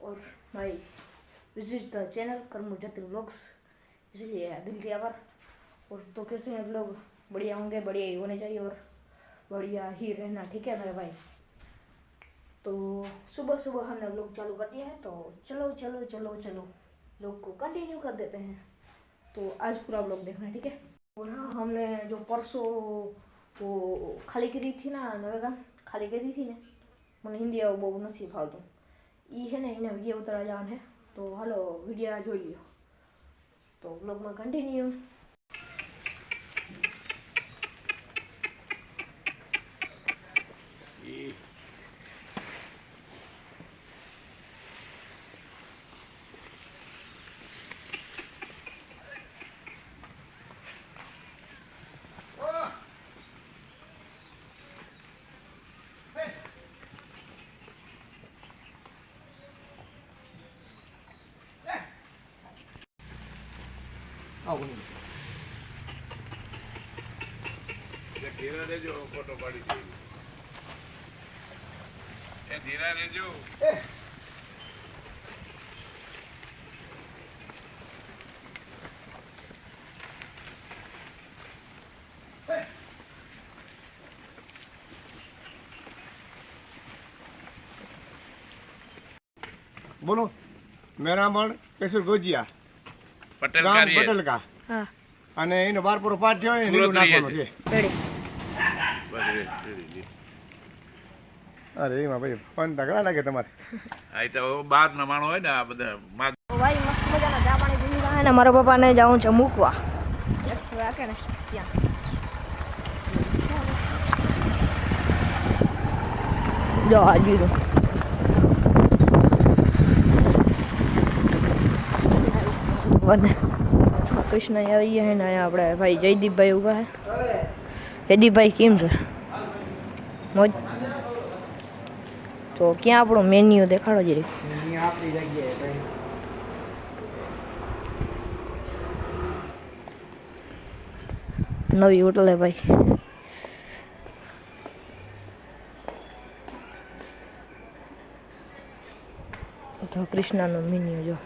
और my visit the channel Karmu Jatin blogs इसलिए दिल के आवर और तो कैसे मेरे लोग बढ़िया होंगे, बढ़िया ही होने चाहिए और बढ़िया ही रहना, ठीक है मेरे भाई? तो सुबह सुबह हमने लोग चालू कर दिया है तो चलो चलो चलो चलो लोग को कंटिन्यू कर देते हैं। तो आज पूरा ब्लॉग देखना ठीक है? और हाँ हमने जो परसों वो खाली करी थी ना नवेगा खाली करी थी ना? मैंने हिंदी वो बहुत नहीं फालतू એ છે ને, એને વીડિયો ઉતારવા જવાનું છે. તો હાલો વીડિયો જોઈ લ્યો. તો બ્લોગમાં કન્ટિન્યુ એ ધીરા રહેજો ફોટો પાડી એ ધીરા રહેજો. બોલો મેરામણ કેશુર ગોજિયા. પટેલ ગામ હા. અને એનો બારપુરો પાઠ થયો હોય ને પૂરો નાખવાનું છે. રેડી. બસ રે, રે, રે. અરે એમાં ભાઈ ફોન તગડા લાગે તમારે. આ ઈ તો બહાર ના માણો હોય ને આ બધા મા તો ભાઈ મસ્ત મજાના ચા પાણી પી લીધા છે ને મારા પપ્પાને જાઉં છે મૂકવા. રાખે ને. ત્યાં. જો આ વને કૃષ્ણ આવી ગયા ને અહીંયા આપણે ભાઈ જયદીપભાઈ ઊભા છે જયદીપભાઈ કેમ છે? મોજ? તો ક્યાં આપણો મેન્યુ દેખાડો જરી? નવી હોટલે ભાઈ. તો કૃષ્ણનું મેન્યુ જો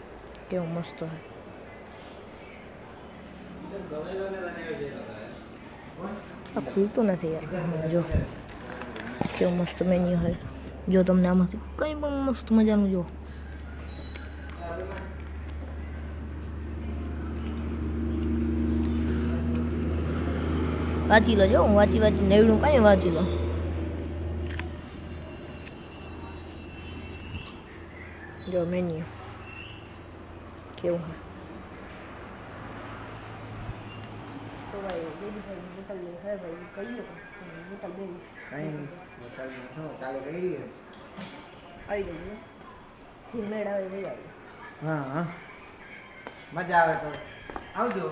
કેવો મસ્ત હે આ ખુલતું નથી યાર. જો. કેવું મસ્ત મેન્યુ હોય જો તમને આમાંથી કંઈ પણ મસ્ત મજાનું જો. વાંચી લો જો, હું વાંચી વાંચી નેવડું કાંઈ વાંચી લો. જો મેન્યુ કેવું હે આવી ગઈ મેળ આવે આવી. હા હા. મજા આવે તો. આવજો.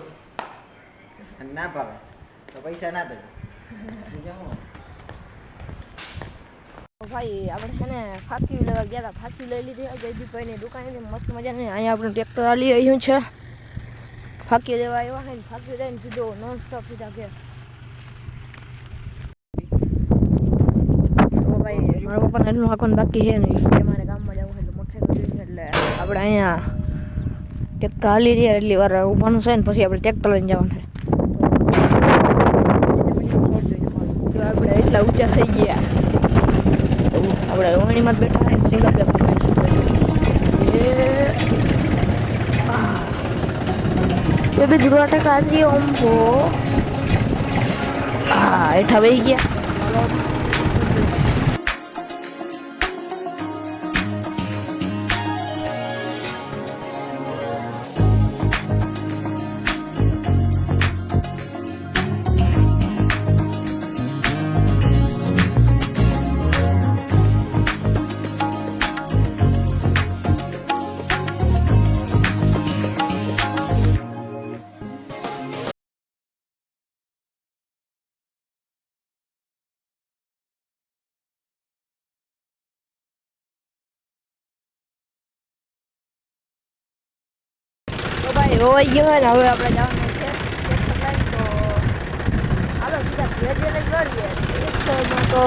ના પાવે તો પૈસા ના દેજો ભાઈ આપણે છે ને ફાકી લેવા ગયા હતા. ફાકી લઈ લીધી. જયદીપભાઈની દુકાનેથી મસ્ત મજાની અહીંયા આપણું ટ્રેક્ટર આલી રહ્યું છે. ફાકી લેવા આવ્યા છે ને ફાકી લઈને સીધો નોન સ્ટોપ સીધા ઘેર તો ભાઈ મારા પપ્પાને એટલું હાંકવાનું બાકી છે નહીં મારે ગામમાં જવું છે એટલે મોટરસાઇકલ લઈને એટલે આપણે અહીંયા ટ્રેક્ટર હાલી રહ્યા એટલી વાર ઊભાનું છે ને પછી આપણે ટ્રેક્ટર લઈને જવાનું છે તો આપણે એટલા ઊંચા થઈ ગયા આપણે રોહિણીમાં જ બેઠા છે સિંગલ 여기 아타까지 엄보 아, 다 외기야. હોવાઈ ગયો હોય ને હવે આપણે જવાનું છે ટ્રેક્ટર લઈને તો હાલો સીધા ધીરે ધીરે જ લડીએ ટ્રેક્ટરમાં તો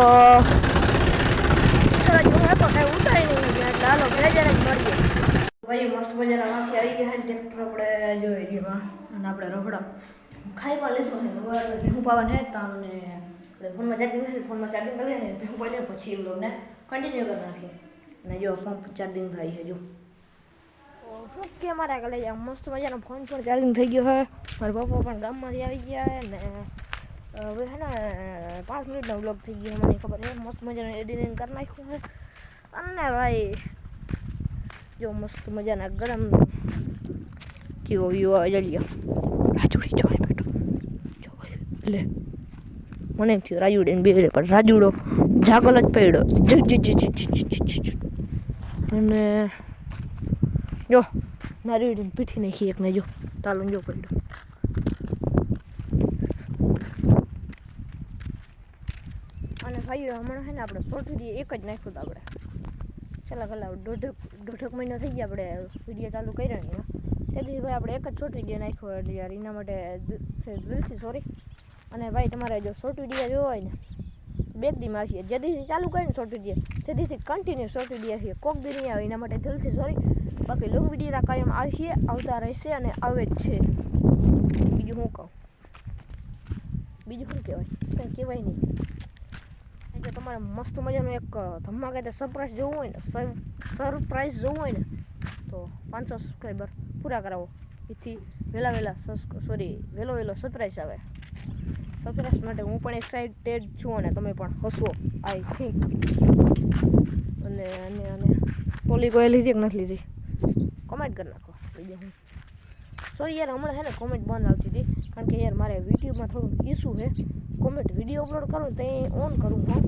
ટ્રેક્ટર જ હું પણ કાંઈ ઉતારી નહીં એટલે હાલો ઘરે જઈને જ મળીએ ભાઈ મસ્ત મજાના માંથી આવી ગયા છે ટ્રેક્ટર આપણે જોઈ રહ્યો અને આપણે રખડા ખાઈ પણ લીધું ને હવે ભેહું પાવાનું હે તાનું ને આપણે ફોનમાં ચાર્જિંગ નથી ફોનમાં ચાર્જિંગ કરીએ ને ભેહું પાડીએ પછી એ લોકોને કન્ટિન્યુ કરી નાખીએ અને જો ફોન ચાર્જિંગ થાય છે જો શું કે મારા કાલે મસ્ત મજાનો ફોન પણ ચાર્જિંગ થઈ ગયો છે મારા પપ્પા પણ ગામમાંથી આવી ગયા ને હવે છે ને પાંચ મિનિટનો બ્લોગ થઈ ગયો મને ખબર છે મસ્ત મજાનું એડિટિંગ કરી નાખ્યું છે અને ભાઈ જો મસ્ત મજાના ગરમ કેવો વ્યૂ આવે જલ્યો રાજુડી જોઈ બેઠો જો લે મને એમ થયું રાજુડી બે પણ રાજુડો જાગલ જ પડ્યો. અને જો નારી પીઠી નાખી એકને જો તાલું જો પડ્યો અને ભાઈઓ હમણાં છે ને આપણે શોર્ટ વીડિયો એક જ નાખ્યું હતું આપણે છેલ્લા કલાક દોઢક દોઢક મહિનો થઈ ગયા આપણે વીડિયો ચાલુ કર્યો ને તેથી ભાઈ આપણે એક જ શોર્ટ વીડિયો નાખ્યો યાર એના માટે દિલથી સોરી અને ભાઈ તમારે જો શોર્ટ વીડિયો જોવો હોય ને બે દીમાં આવીએ જે દિવસથી ચાલુ કરીને ને દઈએ જેથી કન્ટિન્યુ શોર્ટ દઈએ છીએ કોક દી નહીં આવે, એના માટે દિલથી સોરી બાકી લોંગ વીડિયો કાયમ આવશે, આવતા રહેશે અને આવે જ છે. બીજું શું કહું? બીજું શું કહેવાય? કંઈ કહેવાય નહીં. જો તમારે મસ્ત મજાનું એક ધમાકેદાર સરપ્રાઈઝ જોવું હોય ને સરપ્રાઈઝ જોવું હોય ને, તો પાંચસો સબસ્ક્રાઈબર પૂરા કરાવો. એથી વહેલા વહેલા સોરી વહેલો વહેલો સરપ્રાઈઝ આવે. સરપ્રાઈઝ માટે હું પણ એક્સાઇટેડ છું અને તમે પણ હસવો આઈ થિંક અને અને અને પોલી કોઈ લીધી કે નથી લીધી? કોમેન્ટ કરી નાખો. બીજું હું. સોરી યાર, હમણાં છે ને કોમેન્ટ બંધ આવતી હતી. કારણ કે યાર મારે વિડીયોમાં થોડું ઇસ્યુ છે. કોમેન્ટ વીડિયો અપલોડ કરું તો ઓન કરું હું.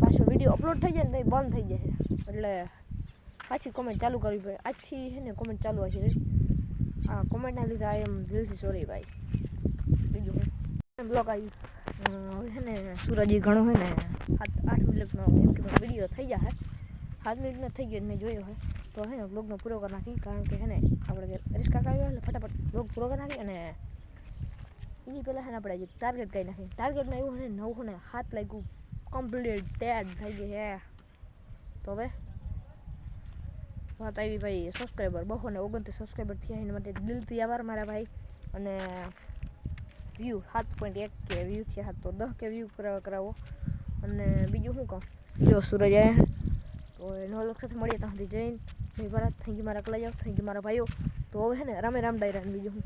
પાછો વીડિયો અપલોડ થઈ જાય ને તો બંધ થઈ જાય એટલે પાછી કોમેન્ટ ચાલુ કરવી પડે. આજથી છે ને કોમેન્ટ ચાલુ હશે. આ કોમેન્ટના લીધે આ એમ દિલથી સોરી ભાઈ. હું બ્લોગ આવી છે ને, સૂરજ ઘણો હોય ને, સાત, આઠ મિનિટનો વીડિયો થઈ જાય, સાત મિનિટનો થઈ ગયો મેં જોયો હોય તો હે ને બ્લોગનો પૂરો કરી નાખી, કારણ કે હે ને, આપણે રિસ્કા આવ્યો એટલે ફટાફટ બ્લોગ પૂરો કરી નાખી અને એની પહેલાં હે ને, આપણે ટાર્ગેટ કરી નાખી. ટાર્ગેટમાં એવું હોય ને, નવું ને હાથ લાગ્યું કમ્પ્લીટ ટેડ થઈ ગઈ હે. તો હવે વાત આવી ભાઈ સબસ્ક્રાઈબર બહુ ને ઓગણત્રીસ સબસ્ક્રાઈબર થયા એના માટે દિલથી આભાર મારા ભાઈ. અને વ્યૂ સાત પોઈન્ટ એક કે વ્યૂ થયા હાથ તો દસ કે વ્યૂ કરાવ, કરાવો. અને બીજું શું કહું? જો સૂરજ આવ્યા તો નવા લોકો સાથે મળીએ ત્યાં સુધી જઈને જય ભારત, થેન્ક યુ મારા કલાજાઓ થેન્ક યુ મારા ભાઈઓ. તો હવે છે ને રામે રામ ડાયરા બીજું હું